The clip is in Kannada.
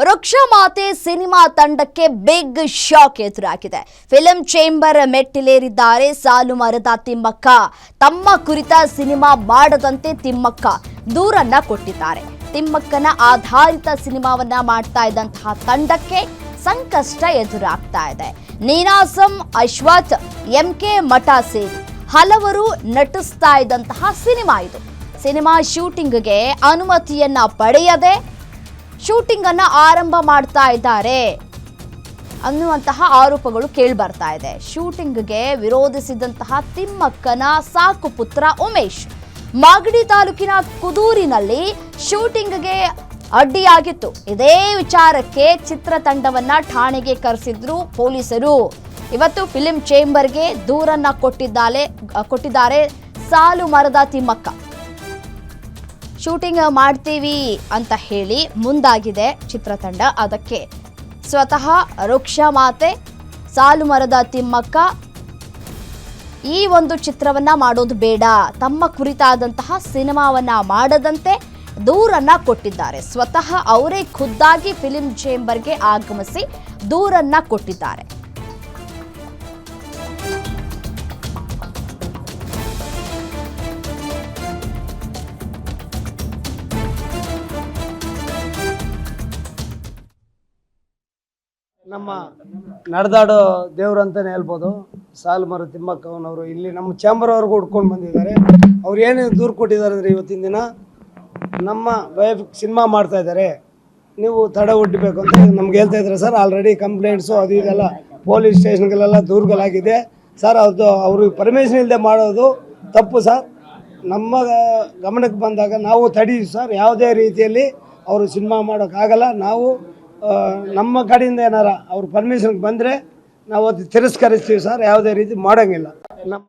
ವೃಕ್ಷಮಾತೆ ಸಿನಿಮಾ ತಂಡಕ್ಕೆ ಬಿಗ್ ಶಾಕ್ ಎದುರಾಗಿದೆ. ಫಿಲಂ ಚೇಂಬರ್ ಮೆಟ್ಟಿಲೇರಿದ್ದಾರೆ ಸಾಲು ಮರದ ತಿಮ್ಮಕ್ಕ. ತಮ್ಮ ಕುರಿತ ಸಿನಿಮಾ ಮಾಡದಂತೆ ತಿಮ್ಮಕ್ಕ ದೂರನ್ನ ಕೊಟ್ಟಿದ್ದಾರೆ. ತಿಮ್ಮಕ್ಕನ ಆಧಾರಿತ ಸಿನಿಮಾವನ್ನ ಮಾಡ್ತಾ ಇದ್ದಂತಹ ತಂಡಕ್ಕೆ ಸಂಕಷ್ಟ ಎದುರಾಗ್ತಾ ಇದೆ. ನೀನಾಸಂ, ಅಶ್ವಥ್ ಎಂ ಕೆ ಮಠ ಸೇರಿ ಹಲವರು ನಟಿಸ್ತಾ ಇದ್ದಂತಹ ಸಿನಿಮಾ ಇದು. ಸಿನಿಮಾ ಶೂಟಿಂಗ್ಗೆ ಅನುಮತಿಯನ್ನ ಪಡೆಯದೆ ಶೂಟಿಂಗ್ ಅನ್ನ ಆರಂಭ ಮಾಡ್ತಾ ಇದ್ದಾರೆ. ಅನ್ನುವಂತಹ ಆರೋಪಗಳು ಕೇಳಿ ಬರ್ತಾ ಇದೆ. ಶೂಟಿಂಗ್ಗೆ ವಿರೋಧಿಸಿದಂತಹ ತಿಮ್ಮಕ್ಕನ ಸಾಕು ಪುತ್ರ ಉಮೇಶ್. ಮಾಗಡಿ ತಾಲೂಕಿನ ಕುದೂರಿನಲ್ಲಿ ಶೂಟಿಂಗ್ಗೆ ಅಡ್ಡಿಯಾಗಿತ್ತು. ಇದೇ ವಿಚಾರಕ್ಕೆ ಚಿತ್ರತಂಡವನ್ನ ಠಾಣೆಗೆ ಕರೆಸಿದ್ರು ಪೊಲೀಸರು. ಇವತ್ತು ಫಿಲಿಂ ಚೇಂಬರ್ಗೆ ದೂರನ್ನ ಕೊಟ್ಟಿದ್ದಾಳೆ, ಕೊಟ್ಟಿದ್ದಾರೆ ಸಾಲು ಮರದ ತಿಮ್ಮಕ್ಕ. ಶೂಟಿಂಗ್ ಮಾಡ್ತೀವಿ ಅಂತ ಹೇಳಿ ಮುಂದಾಗಿದೆ ಚಿತ್ರತಂಡ ಅದಕ್ಕೆ ಸ್ವತಃ ವೃಕ್ಷ ಮಾತೆ, ಸಾಲು ಮರದ ತಿಮ್ಮಕ್ಕ, ಈ ಒಂದು ಚಿತ್ರವನ್ನ ಮಾಡೋದು ಬೇಡ. ತಮ್ಮ ಕುರಿತಾದಂತಹ ಸಿನಿಮಾವನ್ನ ಮಾಡದಂತೆ ದೂರನ್ನ ಕೊಟ್ಟಿದ್ದಾರೆ. ಸ್ವತಃ ಅವರೇ ಖುದ್ದಾಗಿ ಫಿಲಿಂ ಚೇಂಬರ್ಗೆ ಆಗಮಿಸಿ ದೂರನ್ನ ಕೊಟ್ಟಿದ್ದಾರೆ. ನಮ್ಮ ನಡೆದಾಡೋ ದೇವ್ರು ಅಂತಲೇ ಹೇಳ್ಬೋದು. ಸಾಲು ಮರ ತಿಮ್ಮಕ್ಕವನವರು. ಇಲ್ಲಿ ನಮ್ಮ ಚಾಂಬರ್ವರೆಗೂ ಹುಡ್ಕೊಂಡು ಬಂದಿದ್ದಾರೆ. ಅವ್ರು ಏನೇನು ದೂರು ಕೊಟ್ಟಿದ್ದಾರೆ ಅಂದರೆ ಇವತ್ತಿನ ದಿನ ನಮ್ಮ ವೈಫ್ ಸಿನಿಮಾ ಮಾಡ್ತಾ ಇದ್ದಾರೆ. ನೀವು ತಡ ಹುಟ್ಟಬೇಕು ಅಂತ ನಮ್ಗೆ ಹೇಳ್ತಾ ಇದ್ದಾರೆ ಸರ್. ಆಲ್ರೆಡಿ ಕಂಪ್ಲೇಂಟ್ಸು ಅದು ಇದೆಲ್ಲ ಪೊಲೀಸ್ ಸ್ಟೇಷನ್ಗಳೆಲ್ಲ ದೂರುಗಳಾಗಿದೆ. ಸರ್, ಅದು ಅವರು ಪರ್ಮಿಷನ್ ಇಲ್ಲದೆ ಮಾಡೋದು ತಪ್ಪು ಸರ್. ನಮ್ಮ ಗಮನಕ್ಕೆ ಬಂದಾಗ ನಾವು ತಡೀವಿ ಸರ್. ಯಾವುದೇ ರೀತಿಯಲ್ಲಿ ಅವರು ಸಿನಿಮಾ ಮಾಡೋಕ್ಕಾಗಲ್ಲ. ನಾವು ನಮ್ಮ ಕಡೆಯಿಂದ ಏನಾರ ಅವ್ರ ಪರ್ಮಿಷನ್ಗೆ ಬಂದರೆ ನಾವು ಅದು ತಿರಸ್ಕರಿಸ್ತೀವಿ ಸರ್ ಯಾವುದೇ ರೀತಿ ಮಾಡೋಂಗಿಲ್ಲ. ನಮ್ಮ